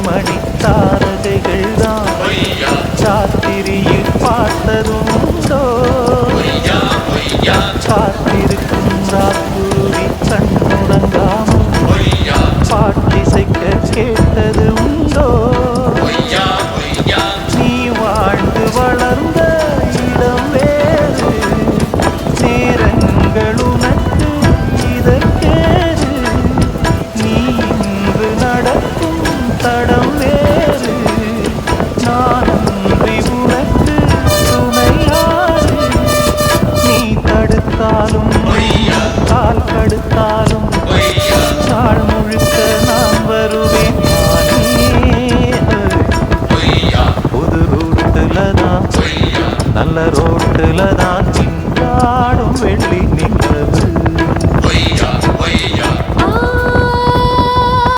மணி தாரகைகள் தான் சாத்திரியில் பார்த்ததுண்டோ? காத்திருக்கும் ராத்துருவி கண்ணுடங்காமல் பாட்டிசைக்க கேட்டது உண்டோ நீ வாழ்ந்து வளரும் நல்ல ரோட்டில் தான் சிந்தாடும் வெள்ளி